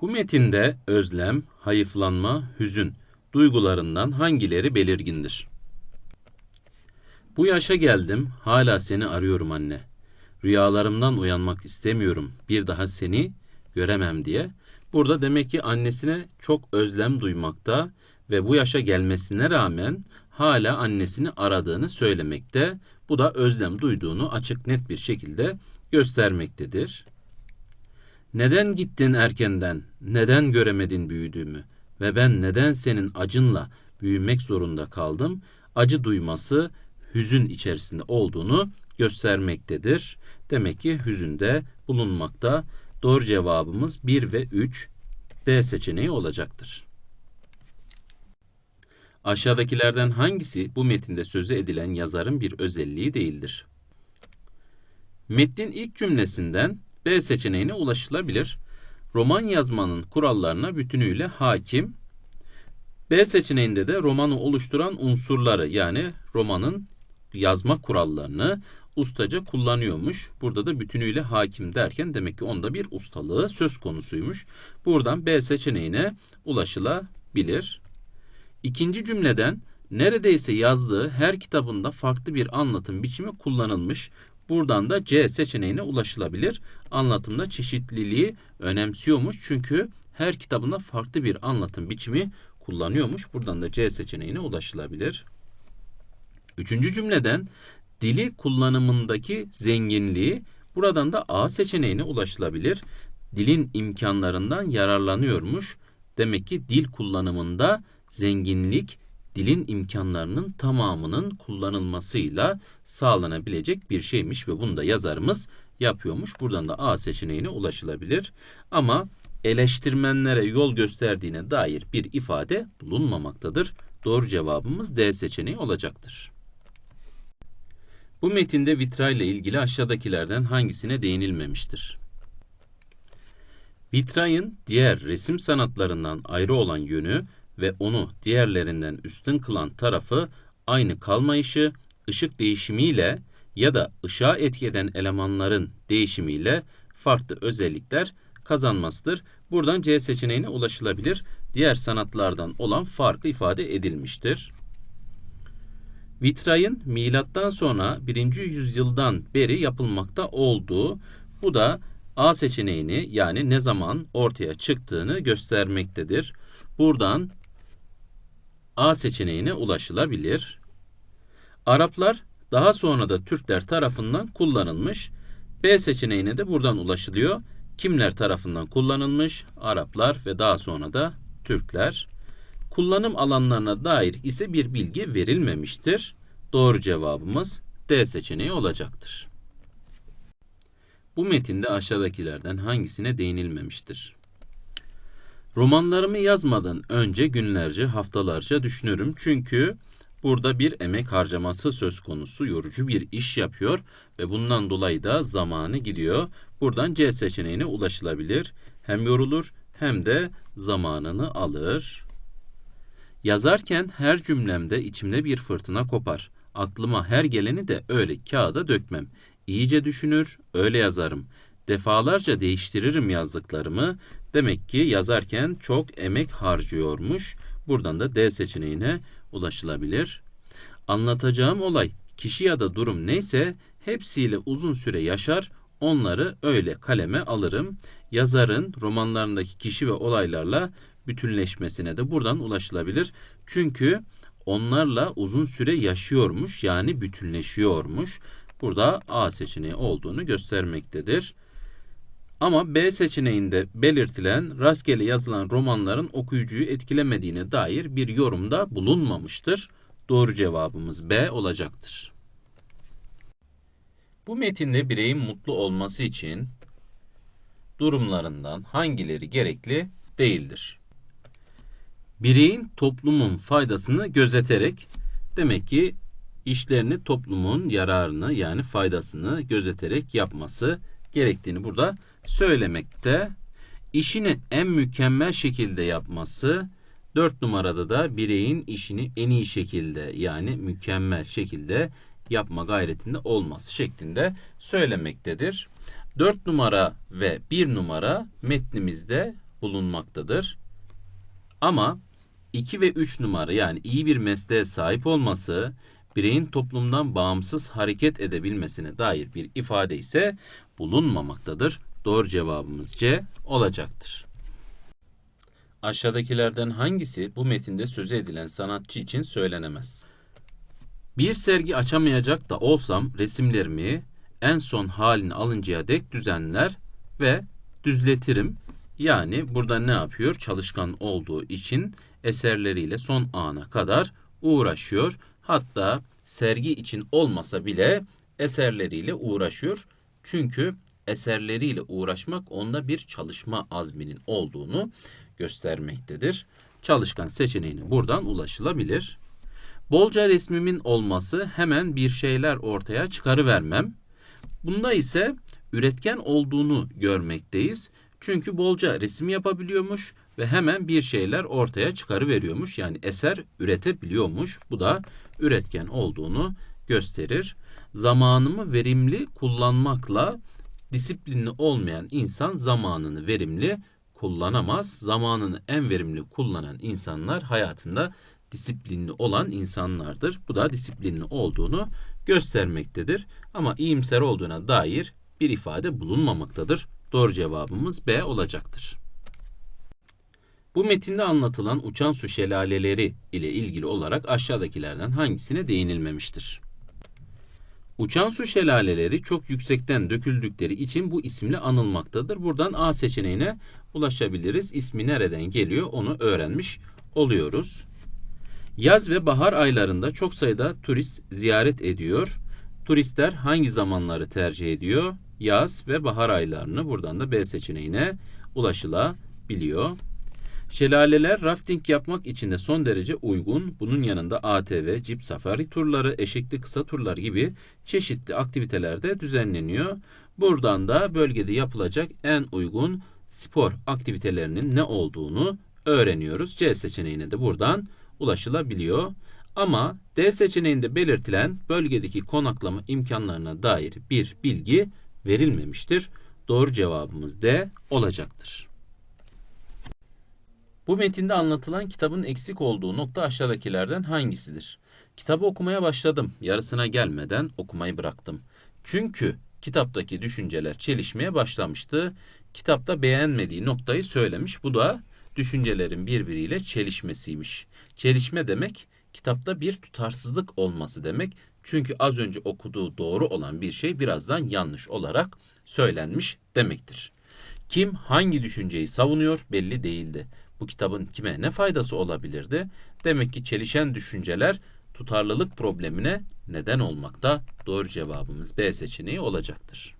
Bu metinde özlem, hayıflanma, hüzün duygularından hangileri belirgindir? Bu yaşa geldim, hala seni arıyorum anne. Rüyalarımdan uyanmak istemiyorum, bir daha seni göremem diye. Burada demek ki annesine çok özlem duymakta ve bu yaşa gelmesine rağmen hala annesini aradığını söylemekte. Bu da özlem duyduğunu açık net bir şekilde göstermektedir. Neden gittin erkenden? Neden göremedin büyüdüğümü? Ve ben neden senin acınla büyümek zorunda kaldım? Acı duyması hüzün içerisinde olduğunu göstermektedir. Demek ki hüzünde bulunmakta. Doğru cevabımız 1 ve 3 D seçeneği olacaktır. Aşağıdakilerden hangisi bu metinde sözü edilen yazarın bir özelliği değildir? Metnin ilk cümlesinden B seçeneğine ulaşılabilir. Roman yazmanın kurallarına bütünüyle hakim. B seçeneğinde de romanı oluşturan unsurları yani romanın yazma kurallarını ustaca kullanıyormuş. Burada da bütünüyle hakim derken demek ki onda bir ustalığı söz konusuymuş. Buradan B seçeneğine ulaşılabilir. İkinci cümleden neredeyse yazdığı her kitabında farklı bir anlatım biçimi kullanılmış. Buradan da C seçeneğine ulaşılabilir. Anlatımda çeşitliliği önemsiyormuş. Çünkü her kitabında farklı bir anlatım biçimi kullanıyormuş. Buradan da C seçeneğine ulaşılabilir. Üçüncü cümleden dili kullanımındaki zenginliği buradan da A seçeneğine ulaşılabilir. Dilin imkanlarından yararlanıyormuş. Demek ki dil kullanımında zenginlik dilin imkanlarının tamamının kullanılmasıyla sağlanabilecek bir şeymiş ve bunu da yazarımız yapıyormuş. Buradan da A seçeneğine ulaşılabilir. Ama eleştirmenlere yol gösterdiğine dair bir ifade bulunmamaktadır. Doğru cevabımız D seçeneği olacaktır. Bu metinde vitray ile ilgili aşağıdakilerden hangisine değinilmemiştir? Vitrayın diğer resim sanatlarından ayrı olan yönü ve onu diğerlerinden üstün kılan tarafı aynı kalmayışı, ışık değişimiyle ya da ışığa etki eden elemanların değişimiyle farklı özellikler kazanmasıdır. Buradan C seçeneğine ulaşılabilir. Diğer sanatlardan olan farkı ifade edilmiştir. Vitrayın milattan sonra 1. yüzyıldan beri yapılmakta olduğu bu da A seçeneğini yani ne zaman ortaya çıktığını göstermektedir. Buradan A seçeneğine ulaşılabilir. Araplar daha sonra da Türkler tarafından kullanılmış. B seçeneğine de buradan ulaşılıyor. Kimler tarafından kullanılmış? Araplar ve daha sonra da Türkler. Kullanım alanlarına dair ise bir bilgi verilmemiştir. Doğru cevabımız D seçeneği olacaktır. Bu metinde aşağıdakilerden hangisine değinilmemiştir? Romanlarımı yazmadan önce günlerce, haftalarca düşünürüm. Çünkü burada bir emek harcaması söz konusu, yorucu bir iş yapıyor ve bundan dolayı da zamanı gidiyor. Buradan C seçeneğine ulaşılabilir. Hem yorulur hem de zamanını alır. Yazarken her cümlemde içimde bir fırtına kopar. Aklıma her geleni de öyle kağıda dökmem. İyice düşünür, öyle yazarım. Defalarca değiştiririm yazdıklarımı. Demek ki yazarken çok emek harcıyormuş. Buradan da D seçeneğine ulaşılabilir. Anlatacağım olay, kişi ya da durum neyse hepsiyle uzun süre yaşar, onları öyle kaleme alırım. Yazarın romanlarındaki kişi ve olaylarla bütünleşmesine de buradan ulaşılabilir. Çünkü onlarla uzun süre yaşıyormuş yani bütünleşiyormuş. Burada A seçeneği olduğunu göstermektedir. Ama B seçeneğinde belirtilen rastgele yazılan romanların okuyucuyu etkilemediğine dair bir yorumda bulunmamıştır. Doğru cevabımız B olacaktır. Bu metinde bireyin mutlu olması için durumlarından hangileri gerekli değildir? Bireyin toplumun faydasını gözeterek demek ki işlerini toplumun yararını yani faydasını gözeterek yapması gerektiğini burada söylemekte. İşini en mükemmel şekilde yapması, dört numarada da bireyin işini en iyi şekilde yani mükemmel şekilde yapma gayretinde olması şeklinde söylemektedir. Dört numara ve bir numara metnimizde bulunmaktadır. Ama 2 ve 3 numara yani iyi bir mesleğe sahip olması, bireyin toplumdan bağımsız hareket edebilmesine dair bir ifade ise bulunmamaktadır. Doğru cevabımız C olacaktır. Aşağıdakilerden hangisi bu metinde sözü edilen sanatçı için söylenemez? Bir sergi açamayacak da olsam resimlerimi en son halini alıncaya dek düzenler ve düzletirim. Yani burada ne yapıyor? Çalışkan olduğu için eserleriyle son ana kadar uğraşıyor. Hatta sergi için olmasa bile eserleriyle uğraşıyor. Çünkü eserleriyle uğraşmak onda bir çalışma azminin olduğunu göstermektedir. Çalışkan seçeneğine buradan ulaşılabilir. Bolca resmimin olması hemen bir şeyler ortaya çıkarıvermem. Bunda ise üretken olduğunu görmekteyiz. Çünkü bolca resim yapabiliyormuş ve hemen bir şeyler ortaya çıkarıveriyormuş. Yani eser üretebiliyormuş. Bu da üretken olduğunu gösterir. Zamanımı verimli kullanmakla disiplinli olmayan insan zamanını verimli kullanamaz. Zamanını en verimli kullanan insanlar hayatında disiplinli olan insanlardır. Bu da disiplinli olduğunu göstermektedir. Ama iyimser olduğuna dair bir ifade bulunmamaktadır. Doğru cevabımız B olacaktır. Bu metinde anlatılan uçan su şelaleleri ile ilgili olarak aşağıdakilerden hangisine değinilmemiştir? Uçan su şelaleleri çok yüksekten döküldükleri için bu isimle anılmaktadır. Buradan A seçeneğine ulaşabiliriz. İsmi nereden geliyor onu öğrenmiş oluyoruz. Yaz ve bahar aylarında çok sayıda turist ziyaret ediyor. Turistler hangi zamanları tercih ediyor? Yaz ve bahar aylarını buradan da B seçeneğine ulaşılabiliyor. Şelaleler rafting yapmak için de son derece uygun. Bunun yanında ATV, cip safari turları, eşikli kısa turlar gibi çeşitli aktivitelerde düzenleniyor. Buradan da bölgede yapılacak en uygun spor aktivitelerinin ne olduğunu öğreniyoruz. C seçeneğine de buradan ulaşılabiliyor. Ama D seçeneğinde belirtilen bölgedeki konaklama imkanlarına dair bir bilgi verilmemiştir. Doğru cevabımız D olacaktır. Bu metinde anlatılan kitabın eksik olduğu nokta aşağıdakilerden hangisidir? Kitabı okumaya başladım. Yarısına gelmeden okumayı bıraktım. Çünkü kitaptaki düşünceler çelişmeye başlamıştı. Kitapta beğenmediği noktayı söylemiş. Bu da düşüncelerin birbiriyle çelişmesiymiş. Çelişme demek kitapta bir tutarsızlık olması demek. Çünkü az önce okuduğu doğru olan bir şey birazdan yanlış olarak söylenmiş demektir. Kim hangi düşünceyi savunuyor belli değildi. Bu kitabın kime ne faydası olabilirdi? Demek ki çelişen düşünceler tutarlılık problemine neden olmakta. Doğru cevabımız B seçeneği olacaktır.